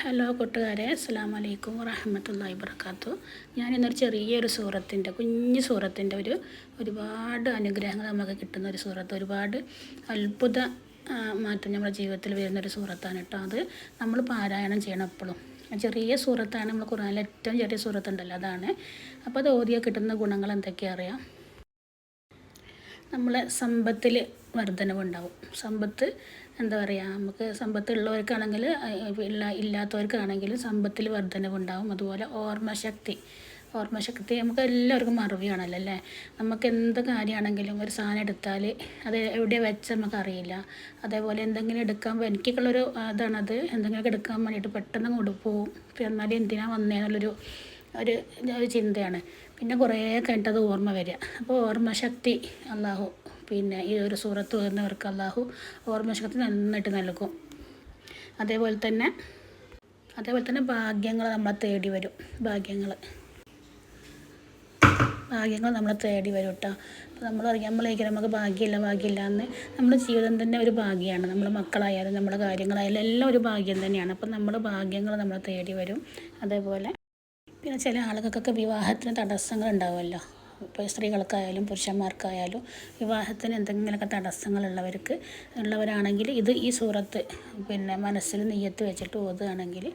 Hello കൂട്ടുകാരെ അസ്സാം വലൈക്കും വറഹമത്തല്ലാ വർക്കാത്തു ഞാനിന്നൊരു ചെറിയൊരു സൂറത്തിന്റെ കുഞ്ഞു സൂറത്തിന്റെ ഒരു ഒരുപാട് അനുഗ്രഹങ്ങൾ നമുക്ക് കിട്ടുന്ന ഒരു സൂറത്ത് ഒരുപാട് അത്ഭുത മാറ്റം നമ്മുടെ ജീവിതത്തിൽ വരുന്ന ഒരു സൂറത്താണ് കേട്ടോ അത്. നമ്മൾ പാരായണം ചെയ്യണം എപ്പോഴും. ചെറിയ സൂറത്താണ് നമ്മൾ ഖുറാനിലെ ഏറ്റവും ചെറിയ സൂറത്തുണ്ടല്ലോ അതാണ്. അപ്പോൾ അത് ഓതിയ കിട്ടുന്ന ഗുണങ്ങൾ എന്തൊക്കെയാണ് അറിയാം? നമ്മളെ സമ്പത്തിൽ വർധനവുണ്ടാവും. സമ്പത്ത് എന്താ പറയുക നമുക്ക് സമ്പത്തുള്ളവർക്കാണെങ്കിൽ ഇല്ല ഇല്ലാത്തവർക്കാണെങ്കിലും സമ്പത്തിൽ വർധനവുണ്ടാവും. അതുപോലെ ഓർമ്മശക്തി. ഓർമ്മശക്തി നമുക്ക് എല്ലാവർക്കും മറവിയാണല്ലോ അല്ലേ? നമുക്ക് എന്ത് കാര്യമാണെങ്കിലും ഒരു സാധനം എടുത്താൽ അത് എവിടെ വെച്ച് നമുക്കറിയില്ല അതേപോലെ എന്തെങ്കിലും എടുക്കാൻ എനിക്കുള്ളൊരു ഇതാണത് എന്തെങ്കിലുമൊക്കെ എടുക്കാൻ വേണ്ടിയിട്ട് പെട്ടെന്ന് കൊണ്ട് പോവും. എന്നാലും എന്തിനാ വന്നേന്നുള്ളൊരു ഒരു ഒരു ചിന്തയാണ്. പിന്നെ കുറേ കഴിഞ്ഞിട്ട് ഓർമ്മ വരിക. അപ്പോൾ ഓർമ്മശക്തി അള്ളാഹു പിന്നെ ഈ ഒരു സൂറത്ത് വരുന്നവർക്ക് അള്ളാഹു ഓർമ്മശക്തി നന്നായിട്ട് നൽകും. അതേപോലെ തന്നെ അതേപോലെ തന്നെ ഭാഗ്യങ്ങൾ നമ്മൾ തേടി വരും. ഭാഗ്യങ്ങൾ. ഭാഗ്യങ്ങൾ നമ്മൾ തേടി വരും കേട്ടോ. അപ്പോൾ നമ്മൾ അറിയാം നമ്മളേക്ക് നമുക്ക് ഭാഗ്യമില്ല ഭാഗ്യമില്ല എന്ന് നമ്മുടെ ജീവിതം തന്നെ ഒരു ഭാഗ്യമാണ് നമ്മുടെ മക്കളായാലും നമ്മുടെ കാര്യങ്ങളായാലും എല്ലാം ഒരു ഭാഗ്യം തന്നെയാണ്. അപ്പം നമ്മൾ ഭാഗ്യങ്ങൾ നമ്മൾ തേടി വരും. അതേപോലെ പിന്നെ ചില ആളുകൾക്കൊക്കെ വിവാഹത്തിന് തടസ്സങ്ങൾ ഉണ്ടാവുമല്ലോ. ഇപ്പോൾ സ്ത്രീകൾക്കായാലും പുരുഷന്മാർക്കായാലും വിവാഹത്തിന് എന്തെങ്കിലുമൊക്കെ തടസ്സങ്ങളുള്ളവർക്ക് ഉള്ളവരാണെങ്കിൽ ഇത് ഈ സൂറത്ത് പിന്നെ മനസ്സിൽ നെയ്യത്ത് വെച്ചിട്ട് ഓതുകയാണെങ്കിൽ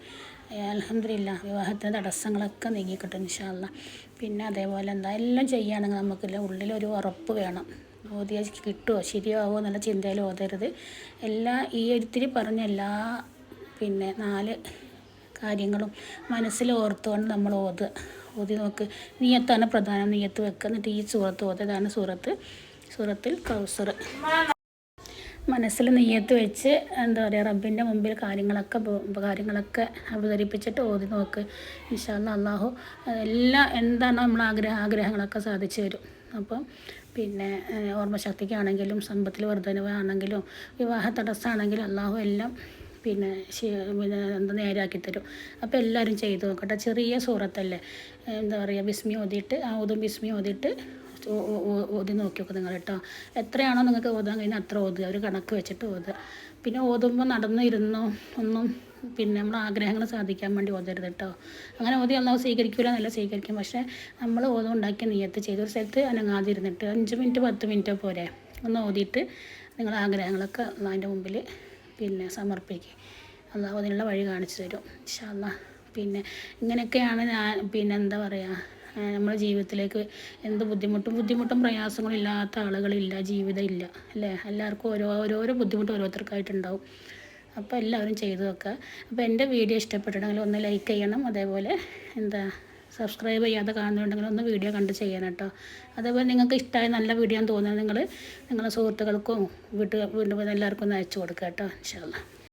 അലഹമില്ല വിവാഹത്തിന് തടസ്സങ്ങളൊക്കെ നീങ്ങിക്കിട്ടും ഇൻഷാല്ല പിന്നെ അതേപോലെ എന്താ എല്ലാം ചെയ്യുകയാണെങ്കിൽ നമുക്കില്ല ഉള്ളിലൊരു ഉറപ്പ് വേണം. ഓതിയ കിട്ടുമോ ശരിയാവോ എന്നുള്ള ചിന്തയിൽ ഓതരുത്. എല്ലാ ഈ ഒരിത്തിരി പറഞ്ഞ എല്ലാ പിന്നെ നാല് കാര്യങ്ങളും മനസ്സിൽ ഓർത്തുകൊണ്ട് നമ്മൾ ഓതുക. ഓതി നോക്ക്. നീയത്താണ് പ്രധാനം. നീയത്ത് വെക്കുക എന്നിട്ട് ഈ സൂറത്ത് ഓതുക ഇതാണ് സൂറത്ത് സൂറത്തിൽ കൗസർ. മനസ്സിൽ നെയ്യത്ത് വെച്ച് എന്താ പറയുക റബ്ബിന്റെ മുമ്പിൽ കാര്യങ്ങളൊക്കെ കാര്യങ്ങളൊക്കെ അവതരിപ്പിച്ചിട്ട് ഓതി നോക്ക്. ഇൻഷാല്ല അള്ളാഹു എല്ലാ എന്താണോ നമ്മൾ ആഗ്രഹ ആഗ്രഹങ്ങളൊക്കെ സാധിച്ചു വരും അപ്പം പിന്നെ ഓർമ്മശക്തിക്കാണെങ്കിലും സമ്പത്തിൽ വർധനവാണെങ്കിലും വിവാഹ തടസ്സമാണെങ്കിലും അള്ളാഹു എല്ലാം പിന്നെ പിന്നെ എന്താ നേരാക്കി തരും. അപ്പോൾ എല്ലാവരും ചെയ്ത് നോക്കട്ടെ. ചെറിയ സൂറത്തല്ലേ? എന്താ പറയുക ബിസ്മി ഓതിയിട്ട് ആ ഓതും ബിസ്മി ഓതിയിട്ട് ഓതി നോക്കി നോക്കുക നിങ്ങൾ കേട്ടോ. എത്രയാണോ നിങ്ങൾക്ക് ഓതാൻ കഴിഞ്ഞാൽ അത്ര ഓതുക. ഒരു കണക്ക് വെച്ചിട്ട് ഓതുക. പിന്നെ ഓതുമ്പോൾ നടന്നു ഇരുന്നോ ഒന്നും പിന്നെ നമ്മൾ ആഗ്രഹങ്ങൾ സാധിക്കാൻ വേണ്ടി ഓതരുത് കേട്ടോ. അങ്ങനെ ഓതി ഒന്നാമത് സ്വീകരിക്കില്ല എന്നല്ല സ്വീകരിക്കും. പക്ഷേ നമ്മൾ ഓതം ഉണ്ടാക്കി നീയത്ത് ചെയ്ത് ഒരു സ്ഥലത്ത് അനങ്ങാതിരുന്നിട്ട് അഞ്ച് മിനിറ്റ് പത്ത് മിനിറ്റോ പോരെ ഒന്ന് ഓതിയിട്ട് നിങ്ങളുടെ ആഗ്രഹങ്ങളൊക്കെ അതിന്റെ മുമ്പിൽ പിന്നെ സമർപ്പിക്കുക അള്ളാഹു അതിനുള്ള വഴി കാണിച്ചു തരും ഇൻഷാല്ല പിന്നെ ഇങ്ങനെയൊക്കെയാണ് ഞാൻ പിന്നെ എന്താ പറയുക നമ്മുടെ ജീവിതത്തിലേക്ക് എന്ത് ബുദ്ധിമുട്ടും ബുദ്ധിമുട്ടും പ്രയാസങ്ങളും ഇല്ലാത്ത ആളുകളില്ല ജീവിതം ഇല്ല അല്ലേ? എല്ലാവർക്കും ഓരോ ഓരോരോ ബുദ്ധിമുട്ട് ഓരോരുത്തർക്കായിട്ടുണ്ടാവും. അപ്പോൾ എല്ലാവരും ചെയ്തു വെക്കുക അപ്പോൾ എന്റെ വീഡിയോ ഇഷ്ടപ്പെട്ടിട്ടുണ്ടെങ്കിൽ ഒന്ന് ലൈക്ക് ചെയ്യണം. അതേപോലെ എന്താ സബ്സ്ക്രൈബ് ചെയ്യാതെ കാണുന്നുണ്ടെങ്കിൽ ഒന്ന് വീഡിയോ കണ്ട് ചെയ്യണം കേട്ടോ. അതേപോലെ നിങ്ങൾക്ക് ഇഷ്ടമായ നല്ല വീഡിയോ തോന്നുന്നത് നിങ്ങൾ നിങ്ങളുടെ സുഹൃത്തുക്കൾക്കും വീട്ടുകാർ വീണ്ടും എല്ലാവർക്കും ഒന്ന് അയച്ചു കൊടുക്കുക കേട്ടോ ഇൻഷാല്ലാ